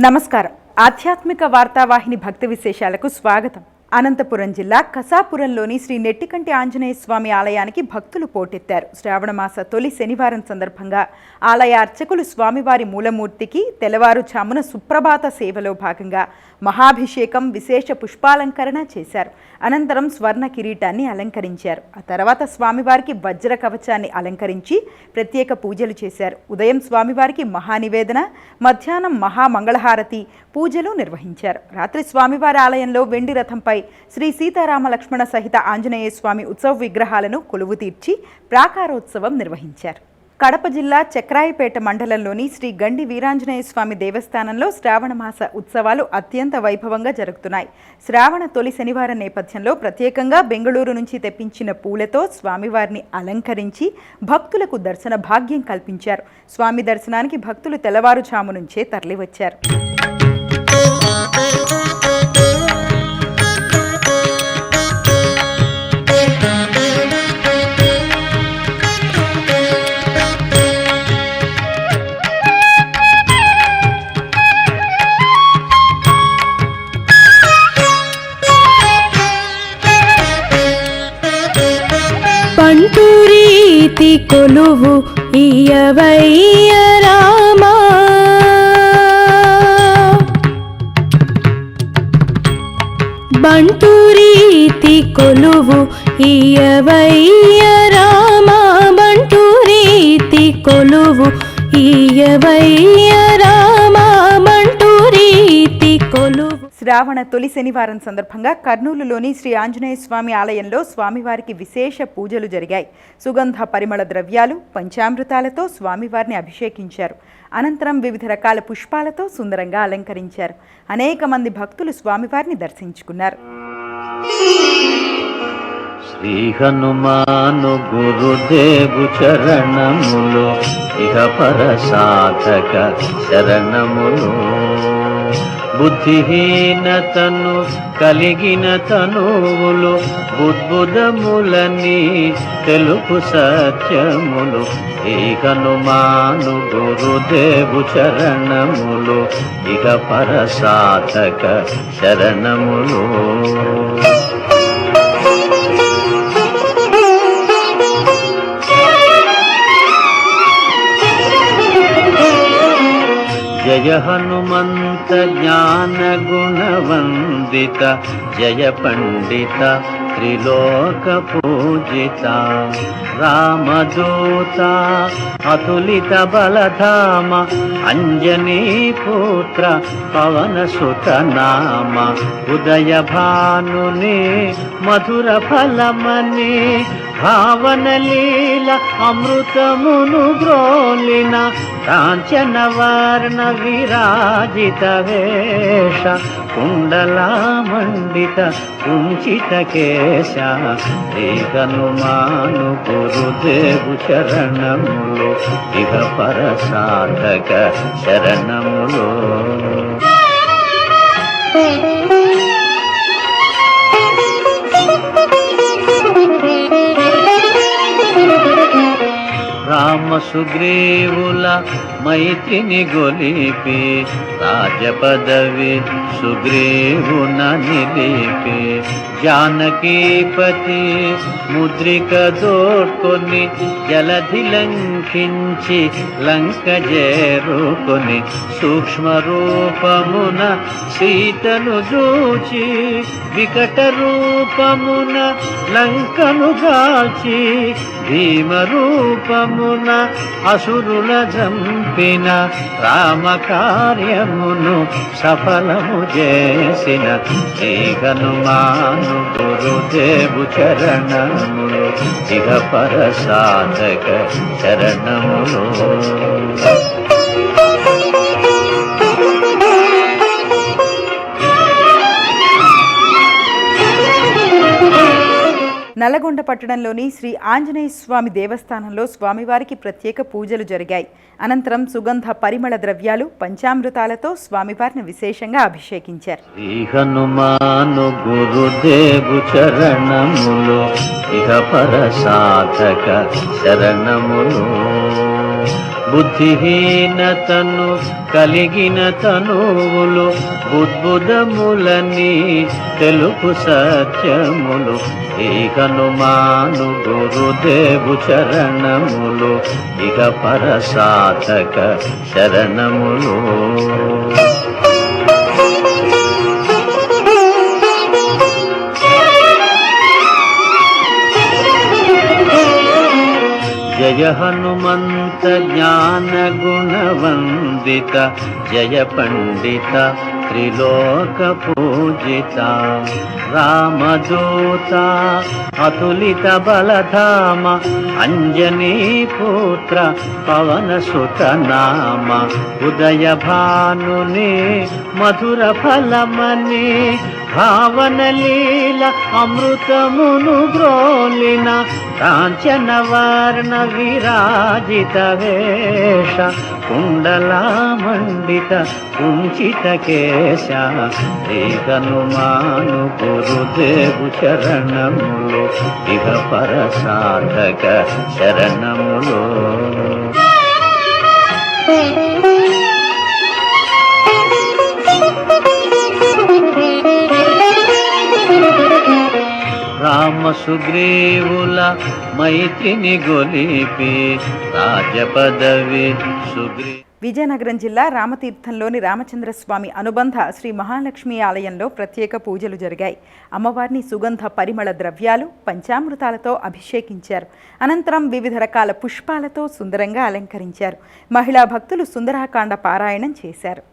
నమస్కారం. ఆధ్యాత్మిక వార్తావాహిని భక్తి విశేషాలకు స్వాగతం. అనంతపురం జిల్లా కసాపురంలోని శ్రీ నెట్టికంటి ఆంజనేయ స్వామి ఆలయానికి భక్తులు పోటెత్తారు. శ్రావణమాస తొలి శనివారం సందర్భంగా ఆలయ అర్చకులు స్వామివారి మూలమూర్తికి తెల్లవారుజామున సుప్రభాత సేవలో భాగంగా మహాభిషేకం విశేష పుష్పాలంకరణ చేశారు. అనంతరం స్వర్ణ కిరీటాన్ని అలంకరించారు. ఆ తర్వాత స్వామివారికి వజ్ర కవచాన్ని అలంకరించి ప్రత్యేక పూజలు చేశారు. ఉదయం స్వామివారికి మహానివేదన మధ్యాహ్నం మహామంగళహారతి పూజలు నిర్వహించారు. రాత్రి స్వామివారి ఆలయంలో వెండి రథంపై శ్రీ సీతారామ లక్ష్మణ సహిత ఆంజనేయ స్వామి ఉత్సవ విగ్రహాలను కొలువు తీర్చి ప్రాకారోత్సవం నిర్వహించారు. కడప జిల్లా చక్రాయిపేట మండలంలోని శ్రీ గండి వీరాంజనేయ స్వామి దేవస్థానంలో శ్రావణమాస ఉత్సవాలు అత్యంత వైభవంగా జరుగుతున్నాయి. శ్రావణ తొలి శనివారం నేపథ్యంలో ప్రత్యేకంగా బెంగళూరు నుంచి తెప్పించిన పూలతో స్వామివారిని అలంకరించి భక్తులకు దర్శన భాగ్యం కల్పించారు. స్వామి దర్శనానికి భక్తులు తెల్లవారుజాము నుంచే తరలివచ్చారు. ఇయవయ్య రామా. బంటూరీతి కొలువు ఇయవయ్య రామా. బంటూరీతి కొలువు ఇయవయ్య రామా శ్రావణ తొలి శనివారం సందర్భంగా కర్నూలులోని శ్రీ ఆంజనేయ స్వామి ఆలయంలో స్వామివారికి విశేష పూజలు జరిగాయి. సుగంధ పరిమళ ద్రవ్యాలు పంచామృతాలతో స్వామివారిని అభిషేకించారు. అనంతరం వివిధ రకాల పుష్పాలతో సుందరంగా అలంకరించారు. అనేక మంది భక్తులు స్వామివారిని దర్శించుకున్నారు. శ్రీ హనుమాను గురుదేవు చరణములు ఇహ పర సాధక శరణములు బుద్ధిహీనతను కలిగిన తనువులు బుద్బుదములని తెలుపు సత్యములు శ్రీ గురుదేవు చరణములు ఇక పరసాధక శరణములు జయ హనుమంత జ్ఞాన గుణవందిత జయ పండిత త్రిలోక పూజిత రామదూత అతులిత బలధామ అంజనీ పుత్ర పవన సుత ఉదయ భానుని మధుర ఫలమని భావన లీల అమృతమును గ్రోలిన కాంచన వర్ణ విరాజిత వేష కుండలామండిత కుంచిత కేశ శ్రీ హనుమాను గురుదేవు శరణములు ఇక పర సాధక శరణములు. రామ సుగ్రీవుల మైత్రిని గొలిపి రాజ పదవి సుగ్రీవున నిలిపి. జానకీపతి ముద్రిక దోడ్కొని జలధి లంకించి లంక చేరుకొని సూక్ష్మ రూపమున సీతను చూచి వికట రూపమున లంకను గాచి భీమ రూపమున అసురుల చంపిన రామ కార్యమును సఫలము చేసిన శ్రీ హనుమాను గురుదేవు చరణములు ఇక పర సాధక చరణములు. నల్లగొండ పట్టణంలోని శ్రీ ఆంజనేయ స్వామి దేవస్థానంలో స్వామివారికి ప్రత్యేక పూజలు జరిగాయి. అనంతరం సుగంధ పరిమళ ద్రవ్యాలు పంచామృతాలతో స్వామివారిని విశేషంగా అభిషేకించారు. శ్రీ చరణములు ఇహ పర సాధక బుద్ధిహీనతను కలిగిన తనువులు బుద్బుదములని తెలుపు సత్యములు ఈ హనుమాను గురుదేవు చరణములు ఇక పరసాధక శరణములు. हनुमन्त जहनुमन्तज्ञानगुणवन् జ్ఞాన జయ పండిత త్రిలోక పూజిత రామదూత అతులిత బలధామ అంజనీ పుత్ర పవన సుతనామ ఉదయ భానుని మధుర ఫలమని భావన లీల అమృతమును గ్రోలిన కాంచన వర్ణ విరాజిత వేష కుండలా మండిత కుంచిత కేశ శ్రీ గురుదేవు శరణములు ఇహ పర సాధక శరణములు రామ సుగ్రీవుల మైత్రిని గొలిపి రాజ పదవి సుగ్రీ విజయనగరం జిల్లా రామతీర్థంలోని రామచంద్రస్వామి అనుబంధ శ్రీ మహాలక్ష్మి ఆలయంలో ప్రత్యేక పూజలు జరిగాయి. అమ్మవారిని సుగంధ పరిమళ ద్రవ్యాలు పంచామృతాలతో అభిషేకించారు. అనంతరం వివిధ రకాల పుష్పాలతో సుందరంగా అలంకరించారు. మహిళా భక్తులు సుందరాకాండ పారాయణం చేశారు.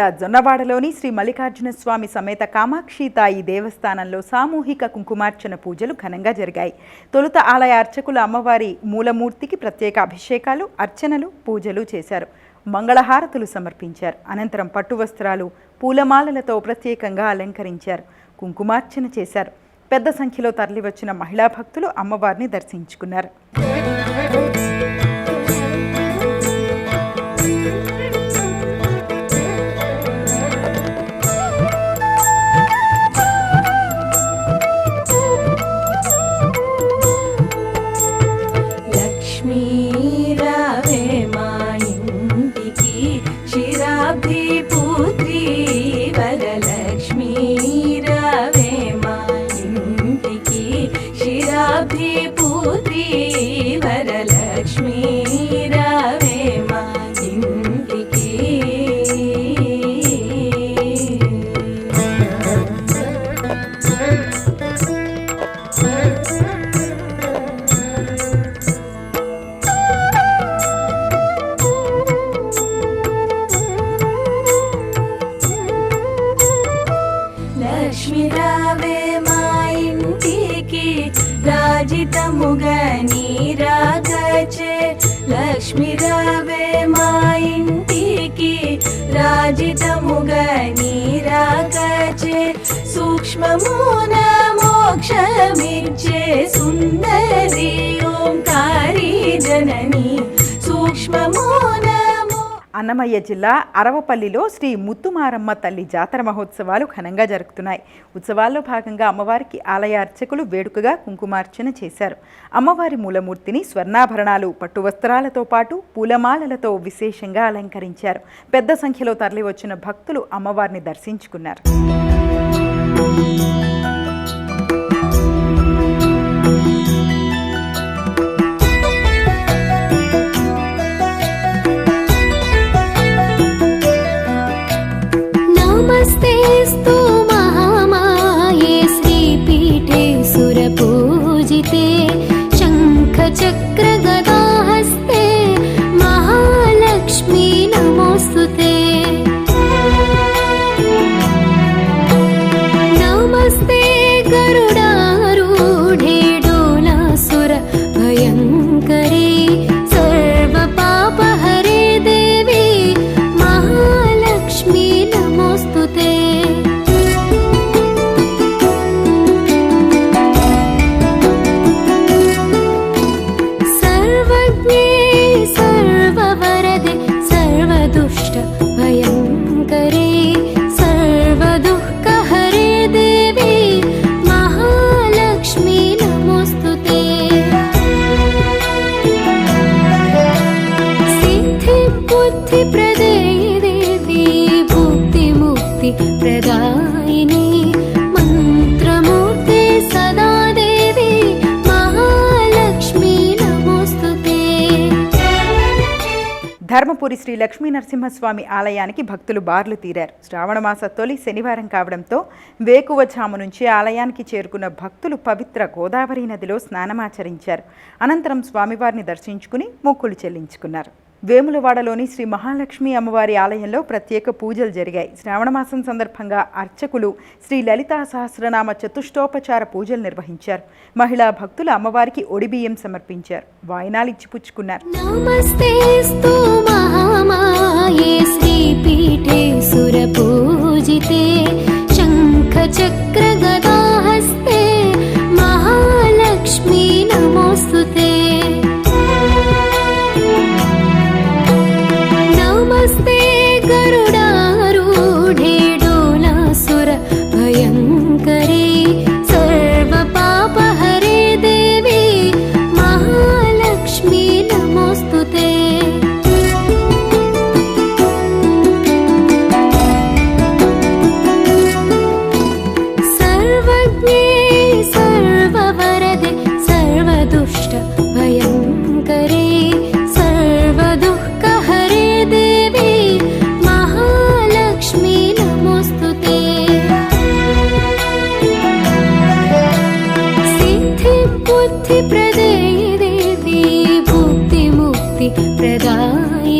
జిల్లా జొన్నవాడలోని శ్రీ మల్లికార్జున స్వామి సమేత కామాక్షి తాయి దేవస్థానంలో సామూహిక కుంకుమార్చన పూజలు ఘనంగా జరిగాయి. తొలుత ఆలయ అర్చకులు అమ్మవారి మూలమూర్తికి ప్రత్యేక అభిషేకాలు అర్చనలు పూజలు చేశారు. మంగళహారతులు సమర్పించారు. అనంతరం పట్టు వస్త్రాలు పూలమాలలతో ప్రత్యేకంగా అలంకరించారు. కుంకుమార్చన చేశారు. పెద్ద సంఖ్యలో తరలివచ్చిన మహిళా భక్తులు అమ్మవారిని దర్శించుకున్నారు. అన్నమయ్య జిల్లా అరవపల్లిలో శ్రీ ముత్తుమారమ్మ తల్లి జాతర మహోత్సవాలు ఘనంగా జరుగుతున్నాయి. ఉత్సవాల్లో భాగంగా అమ్మవారికి ఆలయ అర్చకులు వేడుకగా కుంకుమార్చన చేశారు. అమ్మవారి మూలమూర్తిని స్వర్ణాభరణాలు పట్టు వస్త్రాలతో పాటు పూలమాలలతో విశేషంగా అలంకరించారు. పెద్ద సంఖ్యలో తరలివచ్చిన భక్తులు అమ్మవారిని దర్శించుకున్నారు. भुक्तिमुक्तिप्रदायिनी मन्त्रमूर्ते सदा देवी महालक्ष्मी नमोऽस्तु ते ధర్మపురి శ్రీ లక్ష్మీ నరసింహస్వామి ఆలయానికి భక్తులు బార్లు తీరారు శ్రావణమాస తొలి శనివారం కావడంతో వేకువజాము నుంచి ఆలయానికి చేరుకున్న భక్తులు పవిత్ర గోదావరి నదిలో స్నానమాచరించారు అనంతరం స్వామివారిని దర్శించుకుని మొక్కులు చెల్లించుకున్నారు వేములవాడలోని శ్రీ మహాలక్ష్మి అమ్మవారి ఆలయంలో ప్రత్యేక పూజలు జరిగాయి. శ్రావణమాసం సందర్భంగా అర్చకులు శ్రీ లలితా సహస్రనామ చతుష్టోపచార పూజలు నిర్వహించారు. మహిళా భక్తులు అమ్మవారికి ఒడిబియ్యం సమర్పించారు. వాయినాలు ఇచ్చిపుచ్చుకున్నారు శంఖ చక్ర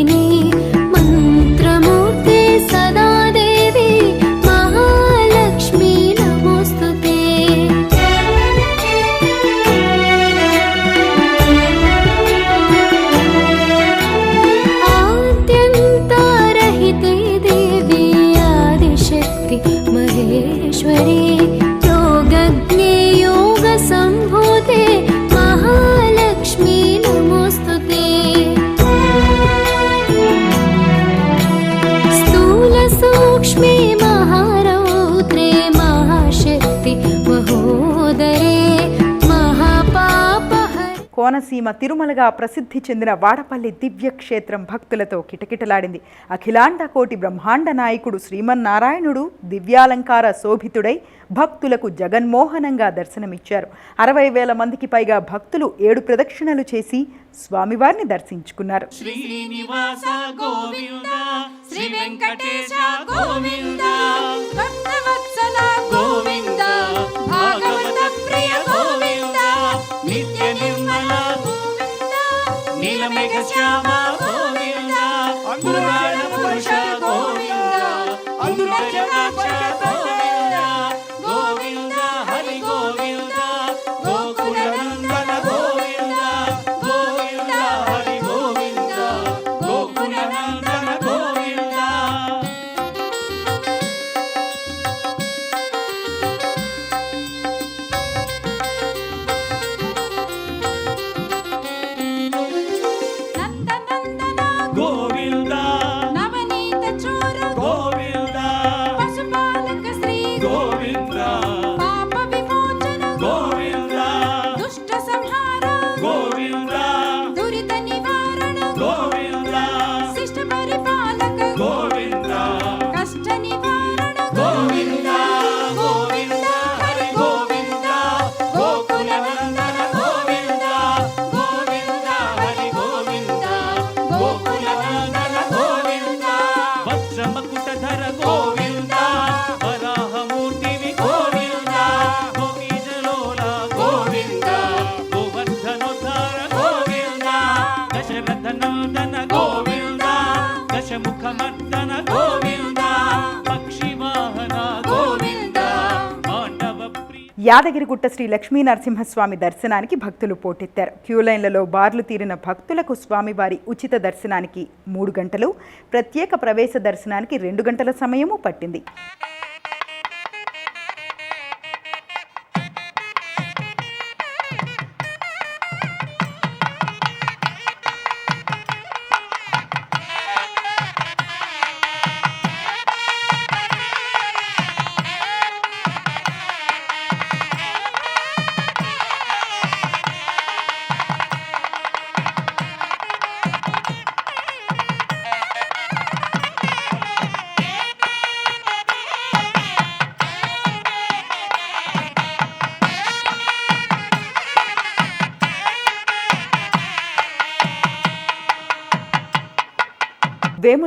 நினை కోనసీమ తిరుమలగా ప్రసిద్ధి చెందిన వాడపల్లి దివ్యక్షేత్రం భక్తులతో కిటకిటలాడింది. అఖిలాండ కోటి బ్రహ్మాండ నాయకుడు శ్రీమన్నారాయణుడు దివ్యాలంకార శోభితుడై భక్తులకు జగన్మోహనంగా దర్శనమిచ్చారు. అరవై వేల మందికి పైగా భక్తులు ఏడు ప్రదక్షిణలు చేసి స్వామివారిని దర్శించుకున్నారు. శ్రీనివాస గోవింద శ్రీ వెంకటేశ గోవింద. నీలమేఘ శ్యామ గోవింద పురాణ యాదగిరిగుట్ట శ్రీ లక్ష్మీ నరసింహస్వామి దర్శనానికి భక్తులు పోటెత్తారు. క్యూలైన్లలో బార్లు తీరిన భక్తులకు స్వామివారి ఉచిత దర్శనానికి మూడు గంటలు ప్రత్యేక ప్రవేశ దర్శనానికి రెండు గంటల సమయము పట్టింది.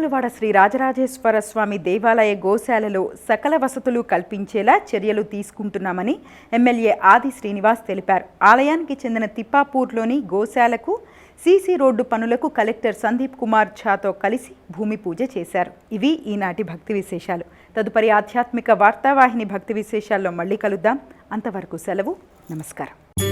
వేములవాడ శ్రీ రాజరాజేశ్వర స్వామి దేవాలయ గోశాలలో సకల వసతులు కల్పించేలా చర్యలు తీసుకుంటున్నామని ఎమ్మెల్యే ఆది శ్రీనివాస్ తెలిపారు. ఆలయానికి చెందిన తిప్పాపూర్లోని గోశాలకు సీసీ రోడ్డు పనులకు కలెక్టర్ సందీప్ కుమార్ ఝాతో కలిసి భూమి పూజ చేశారు. ఇవి ఈనాటి భక్తి విశేషాలు. తదుపరి ఆధ్యాత్మిక వార్తావాహిని భక్తి విశేషాల్లో మళ్ళీ కలుద్దాం. అంతవరకు సెలవు. నమస్కారం.